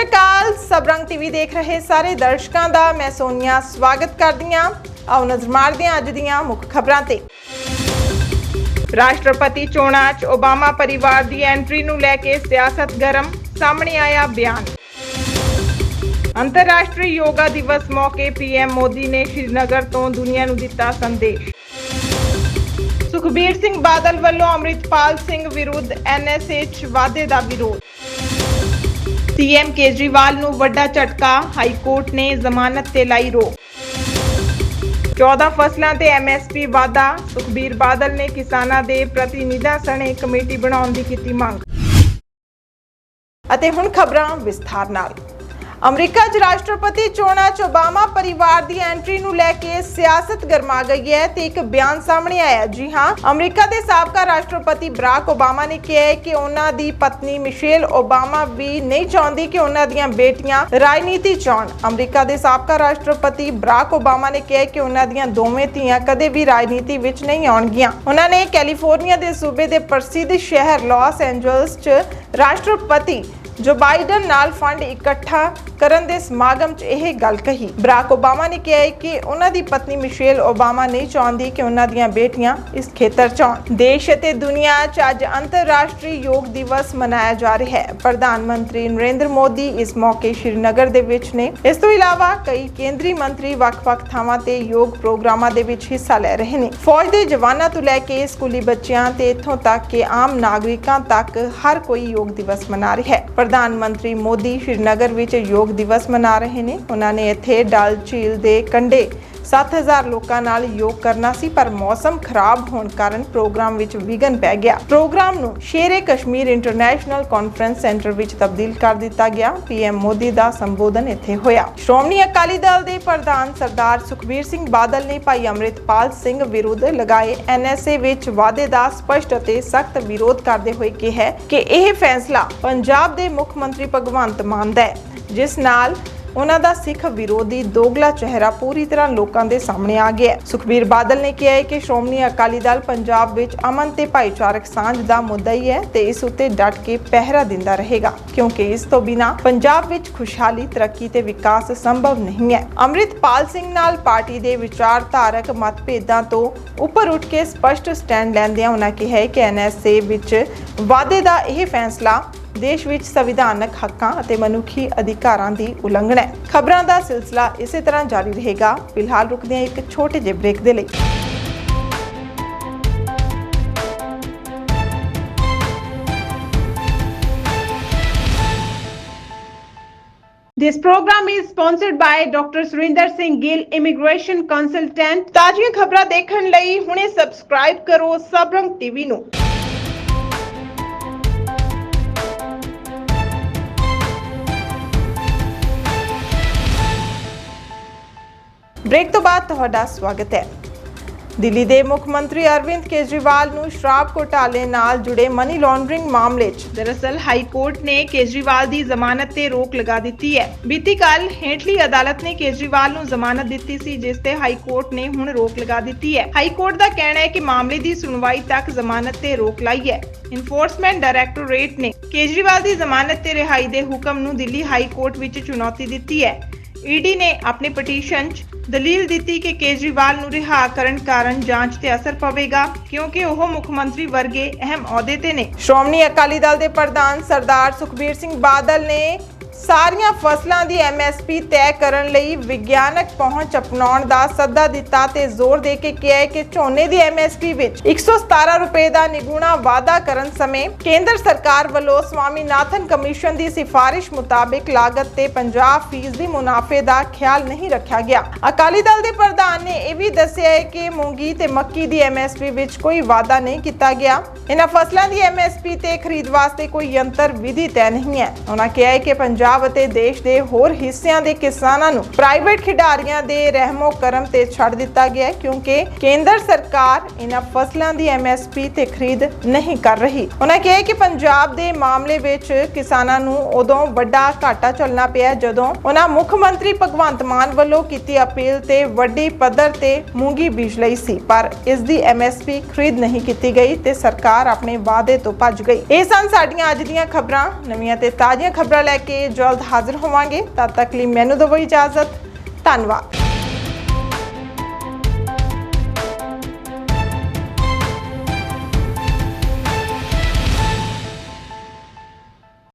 ਸ਼੍ਰੀ ਅਕਾਲ ਸਬਰੰਗ TV ਦੇਖ ਰਹੇ ਸਾਰੇ ਦਰਸ਼ਕਾਂ ਦਾ ਮੈਂ ਸੋਨੀਆ, ਸਵਾਗਤ ਕਰਦੀ ਹਾਂ। ਆਓ ਨਜ਼ਰ ਮਾਰਦੇ ਹਾਂ ਅੱਜ ਦੀਆਂ ਮੁੱਖ ਖਬਰਾਂ ਤੇ। ਰਾਸ਼ਟਰਪਤੀ ਚੋਣਾਂ 'ਚ ਓਬਾਮਾ ਪਰਿਵਾਰ ਦੀ ਐਂਟਰੀ ਨੂੰ ਲੈ ਕੇ ਸਿਆਸਤ ਗਰਮ, ਸਾਹਮਣੇ ਆਇਆ ਬਿਆਨ। ਅੰਤਰਰਾਸ਼ਟਰੀ ਯੋਗਾ ਦਿਵਸ ਮੌਕੇ ਪੀਐਮ ਮੋਦੀ ਨੇ ਸ਼੍ਰੀਨਗਰ ਤੋਂ ਦੁਨੀਆ ਨੂੰ ਦਿੱਤਾ ਸੰਦੇਸ਼। ਸੁਖਬੀਰ ਸਿੰਘ ਬਾਦਲ ਵੱਲੋਂ ਅੰਮ੍ਰਿਤਪਾਲ ਸਿੰਘ ਵਿਰੁੱਧ ਐਨਐਸਏ 'ਚ ਵਾਅਦੇ ਦਾ ਵਿਰੋਧ। ਸੀਐਮ ਕੇਜਰੀਵਾਲ ਨੂੰ ਵੱਡਾ ਝਟਕਾ ਹਾਈ ਕੋਰਟ ਨੇ ਜ਼ਮਾਨਤ ਤੇ ਲਾਈ ਰੋਕ। 14 ਫਸਲਾਂ ਤੇ ਐਮਐਸਪੀ ਵਾਧਾ, ਸੁਖਬੀਰ ਬਾਦਲ ਨੇ ਕਿਸਾਨਾਂ ਦੇ ਪ੍ਰਤੀਨਿਧਾਂ ਸਣੇ ਕਮੇਟੀ ਬਣਾਉਣ ਦੀ ਕੀਤੀ ਮੰਗ। ਅਤੇ ਹੁਣ ਖਬਰਾਂ ਵਿਸਥਾਰ ਨਾਲ। ਅਮਰੀਕਾ 'ਚ ਰਾਸ਼ਟਰਪਤੀ ਚੋਣਾਂ 'ਚ ਓਬਾਮਾ ਪਰਿਵਾਰ ਦੀ ਐਂਟਰੀ ਨੂੰ ਲੈ ਕੇ ਸਿਆਸਤ ਗਰਮਾ ਗਈ ਹੈ ਤੇ ਇੱਕ ਬਿਆਨ ਸਾਹਮਣੇ ਆਇਆ। ਜੀ ਹਾਂ, ਅਮਰੀਕਾ ਦੇ ਸਾਬਕਾ ਰਾਸ਼ਟਰਪਤੀ ਬਰਾਕ ਓਬਾਮਾ ਨੇ ਕਿਹਾ ਹੈ ਕਿ ਉਹਨਾਂ ਦੀ ਪਤਨੀ ਮਿਸ਼ੇਲ ਓਬਾਮਾ ਵੀ ਨਹੀਂ ਚਾਹੁੰਦੀ ਕਿ ਉਹਨਾਂ ਦੀਆਂ ਬੇਟੀਆਂ ਰਾਜਨੀਤੀ ਚਾਹਣ ਅਮਰੀਕਾ ਦੇ ਸਾਬਕਾ ਰਾਸ਼ਟਰਪਤੀ ਬਰਾਕ ਓਬਾਮਾ ਨੇ ਕਿਹਾ ਕਿ ਉਹਨਾਂ ਦੀਆਂ ਦੋਵੇਂ ਧੀਆਂ ਕਦੇ ਵੀ ਰਾਜਨੀਤੀ ਵਿੱਚ ਨਹੀਂ ਆਉਣਗੀਆਂ। ਉਹਨਾਂ ਨੇ ਕੈਲੀਫੋਰਨੀਆ ਦੇ ਸੂਬੇ ਦੇ ਪ੍ਰਸਿੱਧ ਸ਼ਹਿਰ ਲਾਸ ਐਂਜਲਸ 'ਚ ਰਾਸ਼ਟਰਪਤੀ ਜੋ ਬਾਈਡਨ ਨਾਲ ਫੰਡ ਇਕੱਠਾ ਕਰਨ ਦੇ ਸਮਾਗਮ 'ਚ ਇਹ ਗੱਲ ਕਹੀ। ਬਰਾਕ ਓਬਾਮਾ ਨੇ ਕਿਹਾ ਹੈ ਕਿ ਉਹਨਾਂ ਦੀ ਪਤਨੀ ਮਿਸ਼ੇਲ ਓਬਾਮਾ ਨਹੀਂ ਚਾਹੁੰਦੀ ਕਿ ਉਹਨਾਂ ਦੀਆਂ ਬੇਟੀਆਂ ਇਸ ਖੇਤਰ 'ਚ ਆਉਣ। ਦੇਸ਼ ਅਤੇ ਦੁਨੀਆ 'ਚ ਅੱਜ ਅੰਤਰਰਾਸ਼ਟਰੀ ਯੋਗ ਦਿਵਸ ਮਨਾਇਆ ਜਾ ਰਿਹਾ ਹੈ। ਪ੍ਰਧਾਨ ਮੰਤਰੀ ਨਰਿੰਦਰ ਮੋਦੀ ਇਸ ਮੌਕੇ ਸ਼੍ਰੀਨਗਰ ਦੇ ਵਿੱਚ ਨੇ। ਇਸ ਤੋਂ ਇਲਾਵਾ ਕਈ ਕੇਂਦਰੀ ਮੰਤਰੀ ਵੱਖ-ਵੱਖ ਥਾਵਾਂ ਤੇ ਯੋਗ ਪ੍ਰੋਗਰਾਮਾਂ ਦੇ ਵਿੱਚ ਹਿੱਸਾ ਲੈ ਰਹੇ ਨੇ। ਫੌਜ ਦੇ ਜਵਾਨਾਂ ਤੋਂ ਲੈ ਕੇ ਸਕੂਲੀ ਬੱਚਿਆਂ ਤੇ ਇੱਥੋਂ ਤੱਕ ਕਿ ਆਮ ਨਾਗਰਿਕਾਂ ਤੱਕ ਹਰ ਕੋਈ ਯੋਗ ਦਿਵਸ ਮਨਾ ਰਿਹਾ ਹੈ। ਪ੍ਰਧਾਨ ਮੰਤਰੀ ਮੋਦੀ ਸ਼੍ਰੀਨਗਰ ਵਿੱਚ ਯੋਗ ਦਿਵਸ ਮਨਾ ਰਹੇ ਨੇ। ਉਹਨਾਂ ਨੇ ਇੱਥੇ ਡਲ ਝੀਲ ਦੇ ਕੰਢੇ 7000 ਲੋਕਾਂ ਨਾਲ ਯੋਗ ਕਰਨਾ ਸੀ, ਪਰ ਮੌਸਮ ਖਰਾਬ ਹੋਣ ਕਾਰਨ ਪ੍ਰੋਗਰਾਮ ਵਿੱਚ ਵਿਘਨ ਪੈ ਗਿਆ। ਪ੍ਰੋਗਰਾਮ ਨੂੰ Shere Kashmir international conference centre ਵਿੱਚ ਤਬਦੀਲ ਕਰ ਦਿੱਤਾ ਗਿਆ। ਪੀਐਮ ਮੋਦੀ ਦਾ ਸੰਬੋਧਨ ਇੱਥੇ ਹੋਇਆ। ਸ਼੍ਰੋਮਣੀ ਅਕਾਲੀ ਦਲ ਦੇ ਪ੍ਰਧਾਨ ਸਰਦਾਰ ਸੁਖਬੀਰ ਸਿੰਘ ਬਾਦਲ ਨੇ ਭਾਈ ਅੰਮ੍ਰਿਤਪਾਲ ਸਿੰਘ ਵਿਰੁੱਧ ਲਗਾਏ ਐਨਐਸਏ ਵਿੱਚ ਵਾਅਦੇ ਦਾ ਸਪਸ਼ਟ ਅਤੇ ਸਖਤ ਵਿਰੋਧ ਕਰਦੇ ਹੋਏ ਕਿਹਾ ਕਿ ਇਹ ਫੈਸਲਾ ਪੰਜਾਬ ਦੇ ਮੁੱਖ ਮੰਤਰੀ ਭਗਵੰਤ ਮਾਨ ਦਾ ਹੈ। ਜਿਸ ਨਾਲ ਉਹਨਾਂ ਦਾ ਸਿੱਖ ਵਿਰੋਧੀ ਦੋਗਲਾ ਚਿਹਰਾ ਪੂਰੀ ਤਰ੍ਹਾਂ ਲੋਕਾਂ ਦੇ ਸਾਹਮਣੇ ਆ ਗਿਆ ਹੈ। ਸੁਖਬੀਰ ਬਾਦਲ ਨੇ ਕਿਹਾ ਹੈ ਕਿ ਸ਼੍ਰੋਮਣੀ ਅਕਾਲੀ ਦਲ ਪੰਜਾਬ ਵਿੱਚ ਅਮਨ ਤੇ ਭਾਈਚਾਰਕ ਸਾਂਝ ਦਾ ਮੁੱਦਾ ਹੀ ਹੈ ਤੇ ਇਸ ਉੱਤੇ ਡਟ ਕੇ ਪਹਿਰਾ ਦਿੰਦਾ ਰਹੇਗਾ, ਕਿਉਂਕਿ ਇਸ ਤੋਂ ਬਿਨਾ ਪੰਜਾਬ ਵਿੱਚ ਖੁਸ਼ਹਾਲੀ, ਤਰੱਕੀ ਤੇ ਵਿਕਾਸ ਸੰਭਵ ਨਹੀਂ ਹੈ। ਅੰਮ੍ਰਿਤਪਾਲ ਸਿੰਘ ਨਾਲ ਪਾਰਟੀ ਦੇ ਵਿਚਾਰਧਾਰਕ ਮਤਭੇਦਾਂ ਤੋਂ ਉੱਪਰ ਉੱਠ ਕੇ ਸਪਸ਼ਟ ਸਟੈਂਡ ਲੈਂਦਿਆਂ ਉਹਨਾਂ ਕਿਹਾ ਹੈ ਕਿ ਐਨਐਸਏ ਵਿੱਚ ਵਾਅਦੇ ਦਾ ਇਹ ਫੈਸਲਾ ਦੇਸ਼ ਵਿੱਚ ਸੰਵਿਧਾਨਕ ਹੱਕਾਂ ਅਤੇ ਮਨੁੱਖੀ ਅਧਿਕਾਰਾਂ ਦੀ ਉਲੰਘਣਾ ਹੈ। ਖਬਰਾਂ ਦਾ ਸਿਲਸਿਲਾ ਇਸੇ ਤਰ੍ਹਾਂ ਜਾਰੀ ਰਹੇਗਾ। ਫਿਲਹਾਲ ਰੁਕਦੇ ਹਾਂ ਇੱਕ ਛੋਟੇ ਜਿਹੇ ਬ੍ਰੇਕ ਦੇ ਲਈ। This program is sponsored by Dr. Surinder Singh Gill Immigration Consultant ਤਾਜ਼ੀਆਂ ਖਬਰਾਂ ਦੇਖਣ ਲਈ ਹੁਣੇ ਸਬਸਕ੍ਰਾਈਬ ਕਰੋ ਸਬਰੰਗ ਟੀਵੀ ਨੂੰ। ਬ੍ਰੇਕ ਤੋਂ ਬਾਅਦ ਤੁਹਾਡਾ ਸਵਾਗਤ ਹੈ। ਦਿੱਲੀ ਦੇ ਮੁੱਖ ਮੰਤਰੀ ਅਰਵਿੰਦ ਕੇਜਰੀਵਾਲ ਨੂੰ ਸ਼ਰਾਬ ਘੁਟਾਲੇ ਨਾਲ ਜੁੜੇ ਮਨੀ ਲਾਂਡਰਿੰਗ ਮਾਮਲੇ 'ਚ। ਦਰਅਸਲ ਹਾਈ ਕੋਰਟ ਨੇ ਕੇਜਰੀਵਾਲ ਦੀ ਜ਼ਮਾਨਤ ਤੇ ਰੋਕ ਲਗਾ ਦਿੱਤੀ ਹੈ। ਬੀਤੀ ਕੱਲ ਹੇਠਲੀ ਅਦਾਲਤ ਨੇ ਕੇਜਰੀਵਾਲ ਨੂੰ ਜ਼ਮਾਨਤ ਦਿੱਤੀ ਸੀ, ਜਿਸ ਤੇ ਹਾਈ ਕੋਰਟ ਨੇ ਹੁਣ ਰੋਕ ਲਗਾ ਦਿੱਤੀ ਹੈ। ਹਾਈ ਕੋਰਟ ਦਾ ਕਹਿਣਾ ਹੈ ਕਿ ਮਾਮਲੇ ਦੀ ਸੁਣਵਾਈ ਤੱਕ ਜ਼ਮਾਨਤ ਤੇ ਰੋਕ ਲਾਈ ਹੈ। ਇਨਫੋਰਸਮੈਂਟ ਡਾਇਰੈਕਟੋਰੇਟ ਨੇ ਕੇਜਰੀਵਾਲ ਦੀ ਜ਼ਮਾਨਤ ਤੇ ਰਿਹਾਈ ਦੇ ਹੁਕਮ ਨੂੰ ਦਿੱਲੀ ਹਾਈ ਕੋਰਟ ਵਿੱਚ ਚੁਣੌਤੀ ਦਿੱਤੀ ਹੈ। ਈਡੀ ਨੇ ਆਪਣੀ ਪਟੀਸ਼ਨ 'ਚ ਦਲੀਲ ਦਿੱਤੀ ਕਿ ਕੇਜਰੀਵਾਲ ਨੂੰ ਰਿਹਾ ਕਰਨ ਕਾਰਨ ਜਾਂਚ ਤੇ ਅਸਰ ਪਵੇਗਾ, ਕਿਉਂਕਿ ਉਹ ਮੁੱਖ ਮੰਤਰੀ ਵਰਗੇ ਅਹਿਮ ਅਹੁਦੇ ਤੇ ਨੇ। ਸ਼੍ਰੋਮਣੀ ਅਕਾਲੀ ਦਲ ਦੇ ਪ੍ਰਧਾਨ ਸਰਦਾਰ ਸੁਖਬੀਰ ਸਿੰਘ ਬਾਦਲ ਨੇ ਸਾਰੀਆਂ ਫਸਲਾਂ ਦੀ ਐਮਐਸਪੀ ਤੈਅ ਕਰਨ ਲਈ ਵਿਗਿਆਨਕ ਪਹੁੰਚ ਅਪਣਾਉਣ ਦਾ ਸੱਦਾ ਦਿੱਤਾ ਤੇ ਜ਼ੋਰ ਦੇ ਕੇ ਕਿਹਾ ਕਿ ਝੋਨੇ ਦੀ ਐਮਐਸਪੀ ਵਿੱਚ 117 ਰੁਪਏ ਦਾ ਨਿਗੁਣਾ ਵਾਅਦਾ ਕਰਨ ਸਮੇਂ ਕੇਂਦਰ ਸਰਕਾਰ ਵੱਲੋਂ ਸਵਾਮੀਨਾਥਨ ਕਮਿਸ਼ਨ ਦੀ ਸਿਫਾਰਿਸ਼ ਮੁਤਾਬਿਕ ਲਾਗਤ ਤੇ 50% ਦੀ ਮੁਨਾਫੇ ਦਾ ਖਿਆਲ ਨਹੀਂ ਰੱਖਿਆ ਗਿਆ। ਅਕਾਲੀ ਦਲ ਦੇ ਪ੍ਰਧਾਨ ਨੇ ਇਹ ਵੀ ਦੱਸਿਆ ਹੈ ਕਿ ਮੂੰਗੀ ਤੇ ਮੱਕੀ ਦੀ ਐਮਐਸਪੀ ਵਿੱਚ ਕੋਈ ਵਾਅਦਾ ਨਹੀਂ ਕੀਤਾ ਗਿਆ। ਇਹਨਾਂ ਫਸਲਾਂ ਦੀ ਐਮਐਸਪੀ ਤੇ ਖਰੀਦ ਵਾਸਤੇ ਕੋਈ ਯੰਤਰ, ਵਿਧੀ ਤੈਅ ਨਹੀਂ ਹੈ। ਉਹਨਾਂ ਕਿਹਾ ਹੈ ਕਿ ਪੰਜਾਬ ਅਤੇ ਦੇਸ਼ ਦੇ ਹੋਰ ਹਿੱਸਿਆਂ ਦੇ ਕਿਸਾਨਾਂ ਨੂੰ ਪ੍ਰਾਈਵੇਟ ਖਿਡਾਰੀਆਂ ਦੇ ਰਹਿਮੋ ਕਰਮ ਤੇ ਛੱਡ ਦਿੱਤਾ ਗਿਆ ਹੈ, ਕਿਉਂਕਿ ਕੇਂਦਰ ਸਰਕਾਰ ਇਹਨਾਂ ਫਸਲਾਂ ਦੀ ਐਮਐਸਪੀ ਤੇ ਖਰੀਦ ਨਹੀਂ ਕਰ ਰਹੀ। ਉਹਨਾਂ ਕਿਹਾ ਕਿ ਪੰਜਾਬ ਦੇ ਮਾਮਲੇ ਵਿੱਚ ਕਿਸਾਨਾਂ ਨੂੰ ਉਦੋਂ ਵੱਡਾ ਘਾਟਾ ਚੱਲਣਾ ਪਿਆ ਜਦੋਂ ਉਹਨਾਂ ਮੁੱਖ ਮੰਤਰੀ ਭਗਵੰਤ ਮਾਨ ਵੱਲੋਂ ਕੀਤੀ ਅਪੀਲ ਤੇ ਵੱਡੀ ਪੱਧਰ ਤੇ ਮੂੰਗੀ ਬੀਜ ਲਈ ਸੀ, ਪਰ ਇਸ ਦੀ ਐਮਐਸਪੀ ਖਰੀਦ ਨਹੀਂ ਕੀਤੀ ਗਈ ਤੇ ਸਰਕਾਰ ਆਪਣੇ ਵਾਅਦੇ ਤੋਂ ਭੱਜ ਗਈ। ਇਹ ਸਨ ਸਾਡੀਆਂ ਅੱਜ ਦੀਆਂ ਖਬਰਾਂ। ਨਵੀਆਂ ਤੇ ਤਾਜ਼ੀਆਂ ਖਬਰਾਂ ਲੈ ਕੇ ਜਲਦ ਹਾਜ਼ਰ ਹੋਵਾਂਗੇ। ਤਦ ਤੱਕ ਲਈ ਮੈਨੂੰ ਦਿਓ ਇਜਾਜ਼ਤ। ਧੰਨਵਾਦ।